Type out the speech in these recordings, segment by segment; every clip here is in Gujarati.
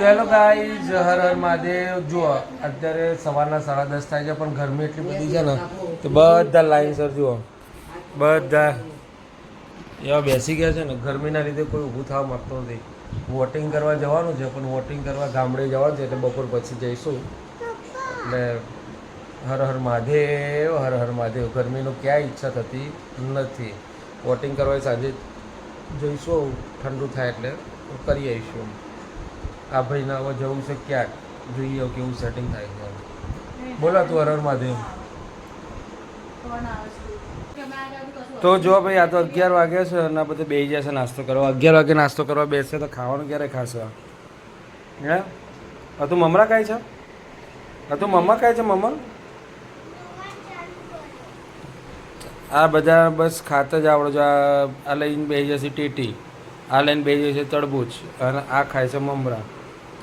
ચાલો ગાઈઝ હર હર મહાદેવ. જુઓ, અત્યારે સવારના સાડા દસ થાય છે, પણ ગરમી એટલી બધી છે ને, તો બધા લાઈનસર જુઓ. બધા. એવા બેસી ગયા છે ને, ગરમીના લીધે કોઈ ઊભું થવા માંગતું નથી. વોટિંગ કરવા જવાનું છે, પણ વોટિંગ કરવા ગામડે જવાનું છે, એટલે બપોર પછી જઈશું. એટલે હર હર મહાદેવ, હર હર મહાદેવ. ગરમીનો ક્યાંય ઈચ્છા થતી નથી. વોટિંગ કરવા સાંજે જઈશું, ઠંડુ થાય એટલે કરી આવીશું. આ ભાઈને હવે જવું છે ક્યાંક? જોઈએ કેવું સેટિંગ થાય છે. બોલા તું હર મહાદેવ તો જો ભાઈ આ તો અગિયાર વાગે છે અને બધું બેસી જશે નાસ્તો કરવા. અગિયાર વાગે નાસ્તો કરવા બેસશે તો ખાવાનું ક્યારે ખાશે? હે? આ તું મમરા કાંઈ છે? આ તું મમ્મા કાંઈ છે મમ્મા? આ બધા બસ ખાતા જ આવડે છે. આ આ લઈને બેસી જશે ટીટી. આ લઈને બેસી જશે તડબૂચ. અને આ ખાય છે મમરા.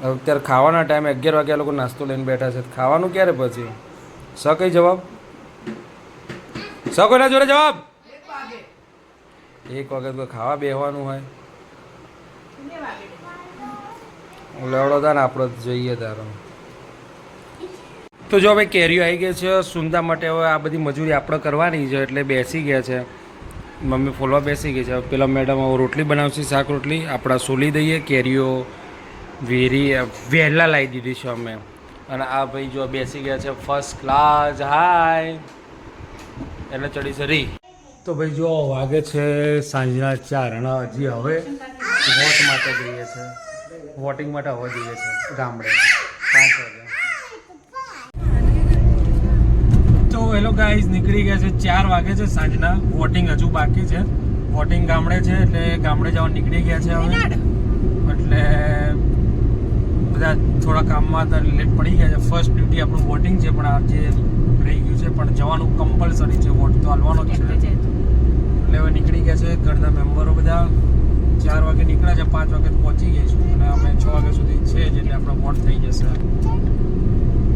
અત્યારે ખાવાના ટાઈમે અગિયાર વાગ્યા લોકો નાસ્તો લઈને બેઠા છે. ખાવાનું ક્યારે પછી? સ કઈ જવાબ? સ કોઈના જોડે જવાબ? એક વખત કોઈ ખાવા બેહવાનું હોય. લેવડો તા ને આપણે જોઈએ તારો. તો જો ભાઈ કેરીઓ આવી ગઈ છે, સુંદા માટે હવે આ બધી મજૂરી આપણે કરવાની છે, એટલે બેસી ગયા છે. મમ્મી ફોલવા બેસી ગઈ છે. પેલા મેડમ રોટલી બનાવશે શાક રોટલી આપણા સોલી દઈએ, કેરીઓ વેરી વહેલા લાવી દીધી છે અમે. અને આ ભાઈ જો બેસી ગયા છે ફર્સ્ટ ક્લાસ હાય એટલે ચડી સરી તો ભાઈ જો વાગે છે સાંજના ચાર અને હજી હવે વોટ માટે જઈએ છે. વોટિંગ માટે હવે જઈએ છે ગામડે. પાંચ વાગે. તો હેલો ગાઈઝ નીકળી ગયા છે ચાર વાગે છે સાંજના. વોટિંગ હજુ બાકી છે. વોટિંગ ગામડે છે એટલે ગામડે જવા નીકળી ગયા છે હવે. એટલે બધા થોડા કામમાં તો લેટ પડી ગયા છે. ફર્સ્ટ ડ્યુટી આપણું વોટિંગ છે પણ આજે રહી ગયું છે પણ જવાનું કમ્પલસરી છે વોટ તો હાલવાનો જ છે. એટલે હવે નીકળી ગયા છે ઘરના મેમ્બરો બધા. ચાર વાગે નીકળ્યા છે પાંચ વાગે પહોંચી ગઈશું અને અમે છ વાગ્યા સુધી છે જ એટલે આપણો વોટ થઈ જશે.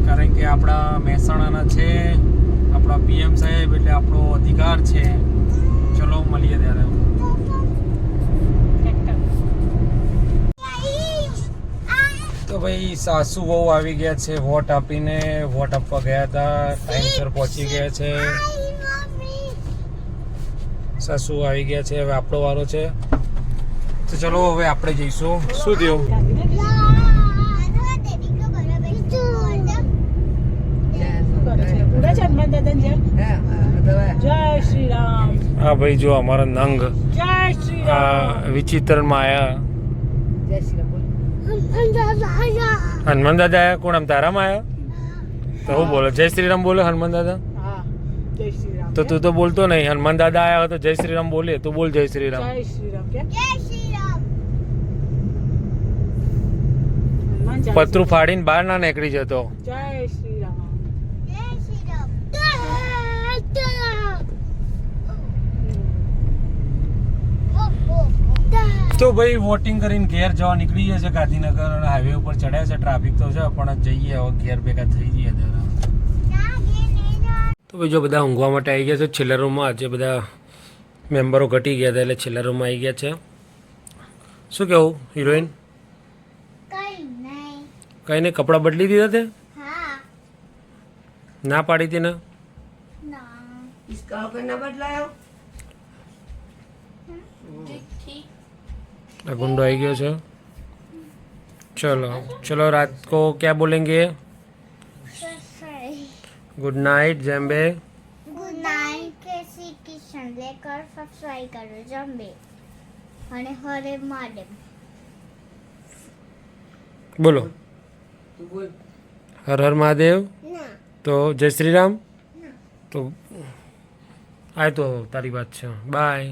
કારણ કે આપણા મહેસાણાના છે આપણા પીએમ સાહેબ એટલે આપણો અધિકાર છે. ચલો મળીએ ત્યારે. તો ભાઈ સાસુ બહુ આવી ગયા છે વોટ આપીને વોટ આપવા ગયા હતા ટાઈમસર પહોંચી ગયા છે. સાસુ આવી ગયા છે હવે આપણો વારો છે. તો ચલો હવે આપણે જઈશું. શું થયું? જય શ્રી રામ હા ભાઈ જો અમારા નંગ જય શ્રી આ વિચિત્ર માયા જય શ્રી રામ. હનુમાન દાદા આયા કોણ આમ તારામાં આયા? તો હું બોલો જય શ્રી રામ બોલો હનુમાન દાદા હા જય શ્રી રામ તો તું તો બોલતો નહીં હનુમાન દાદા આવ્યા તો જય શ્રી રામ બોલે તું બોલ જય શ્રી રામ. પતરું ફાડીને બહાર ના નીકળી જતો. જય શ્રી રામ તો ભાઈ વોટિંગ કરીને ઘેર જવા નીકળી ગયા છે ગાંધીનગર અને હાઈવે ઉપર ચડ્યા છે. ટ્રાફિક તો છે પણ જઈએ. હવે ઘેર ભેગા થઈ જઈએ ત્યારે. તો ભાઈ જો બધા ઊંઘવા માટે આવી ગયા છે છેલ્લા રૂમમાં આજે બધા મેમ્બરો ઘટી ગયા હતા એટલે છેલ્લા રૂમમાં આવી ગયા છે. શું કેવું હિરોઈન કઈ નહીં. કપડાં બદલી દીધા તે? ના પાડી હતી ને. ના બદલાયો? ગુંડો આવી ગયો છે ચલો ચલો રાત को क्या बोलेंगे good night djembe good night કે શ્રી કૃષ્ણ લેકર સબસ્ક્રાઇબ કરો જમ્બે અને હરે માડેમ બોલો तू बोल હર હર મહાદેવ ના તો જય શ્રી રામ તો આય તો તારી વાત છે બાય